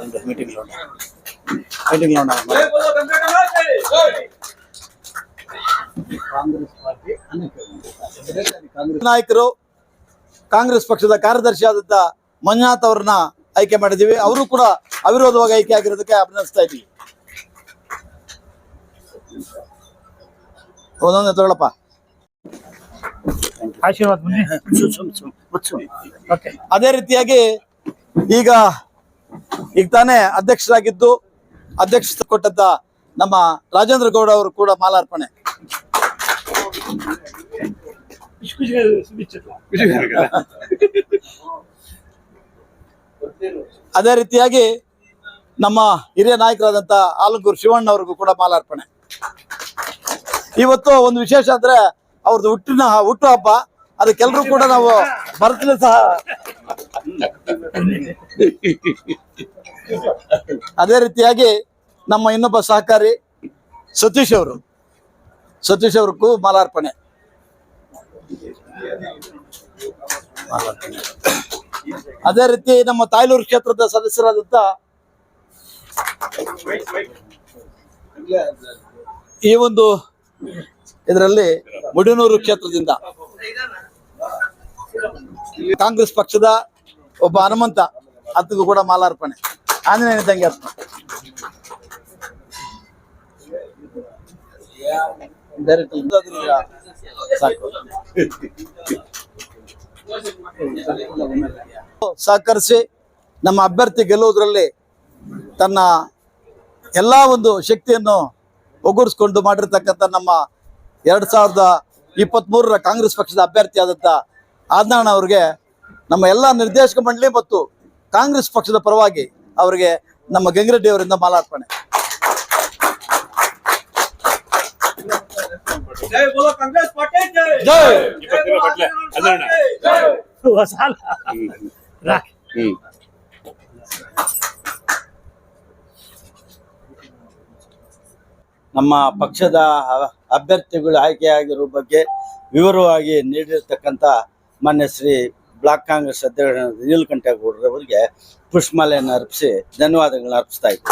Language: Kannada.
ಒಂದು ಕಾಂಗ್ರೆಸ್ ನಾಯಕರು ಕಾಂಗ್ರೆಸ್ ಪಕ್ಷದ ಕಾರ್ಯದರ್ಶಿ ಆದಂತ ಮಂಜುನಾಥ್ ಅವ್ರನ್ನ ಆಯ್ಕೆ ಮಾಡಿದೀವಿ ಅವರು ಕೂಡ ಅವಿರೋಧವಾಗಿ ಆಯ್ಕೆ ಆಗಿರೋದಕ್ಕೆ ಅಭಿನಂದಿಸ್ತಾ ಇದ್ದೀವಿ. ಒಂದೊಂದೇ ತಗೊಳಪ್ಪ ಆಶೀರ್ವಾದ ಅದೇ ರೀತಿಯಾಗಿ ಈಗ ಈಗ ತಾನೇ ಅಧ್ಯಕ್ಷರಾಗಿದ್ದು ಅಧ್ಯಕ್ಷತೆ ಕೊಟ್ಟಂತ ನಮ್ಮ ರಾಜೇಂದ್ರ ಗೌಡ ಅವರು ಕೂಡ ಮಾಲಾರ್ಪಣೆ. ಅದೇ ರೀತಿಯಾಗಿ ನಮ್ಮ ಹಿರಿಯ ನಾಯಕರಾದಂತ ಆಲಂಗೂರು ಶಿವಣ್ಣ ಅವ್ರಿಗೂ ಕೂಡ ಮಾಲಾರ್ಪಣೆ. ಇವತ್ತು ಒಂದು ವಿಶೇಷ ಅಂದ್ರೆ ಅವ್ರದ್ದು ಹುಟ್ಟಿನ ಹುಟ್ಟು ಹಬ್ಬ ಅದಕ್ಕೆಲ್ಲರೂ ಕೂಡ ನಾವು ಬರ್ತಲೇ ಸಹ ಅದೇ ರೀತಿಯಾಗಿ ನಮ್ಮ ಇನ್ನೊಬ್ಬ ಸಹಕಾರಿ ಸತೀಶ್ ಅವರು ಸತೀಶ್ ಅವ್ರಿಗೂ ಮಾಲಾರ್ಪಣೆ. ಅದೇ ರೀತಿ ನಮ್ಮ ತಾಯ್ಲೂರು ಕ್ಷೇತ್ರದ ಸದಸ್ಯರಾದಂತ ಈ ಒಂದು ಇದರಲ್ಲಿ ಮುಡಿನೂರು ಕ್ಷೇತ್ರದಿಂದ ಕಾಂಗ್ರೆಸ್ ಪಕ್ಷದ ಒಬ್ಬ ಹನುಮಂತ ಹತ್ತಿಗೂ ಕೂಡ ಮಾಲಾರ್ಪಣೆ. ಆಂಜನೇಯ ತಂಗಿ ಅರ್ಪಣೆ ಸಹಕರಿಸಿ ನಮ್ಮ ಅಭ್ಯರ್ಥಿ ಗೆಲ್ಲುವುದರಲ್ಲಿ ತನ್ನ ಎಲ್ಲ ಒಂದು ಶಕ್ತಿಯನ್ನು ಒಗ್ಗೂಡಿಸ್ಕೊಂಡು ಮಾಡಿರ್ತಕ್ಕಂಥ ನಮ್ಮ ಎರಡ್ ಸಾವಿರದ ಇಪ್ಪತ್ತ್ ಮೂರರ ಕಾಂಗ್ರೆಸ್ ಪಕ್ಷದ ಅಭ್ಯರ್ಥಿ ಆದಂಥ ಅವರಿಗೆ ನಮ್ಮ ಎಲ್ಲ ನಿರ್ದೇಶಕ ಮಂಡಳಿ ಮತ್ತು ಕಾಂಗ್ರೆಸ್ ಪಕ್ಷದ ಪರವಾಗಿ ಅವರಿಗೆ ನಮ್ಮ ಗಂಗಿರೆಡ್ಡಿ ಅವರಿಂದ ಮಾಲಾರ್ಪಣೆ. ನಮ್ಮ ಪಕ್ಷದ ಅಭ್ಯರ್ಥಿಗಳು ಆಯ್ಕೆಯಾಗಿರುವ ಬಗ್ಗೆ ವಿವರವಾಗಿ ನೀಡಿರ್ತಕ್ಕಂಥ ಮಾನ್ಯ ಶ್ರೀ ಬ್ಲಾಕ್ ಕಾಂಗ್ರೆಸ್ ಅಧ್ಯಕ್ಷ ನೀಲಕಂಠೇಗೌಡರ ಅವರಿಗೆ ಪುಷ್ಪಮಾಲೆಯನ್ನು ಅರ್ಪಿಸಿ ಧನ್ಯವಾದಗಳನ್ನ ಅರ್ಪಿಸ್ತಾ ಇದ್ದೀವಿ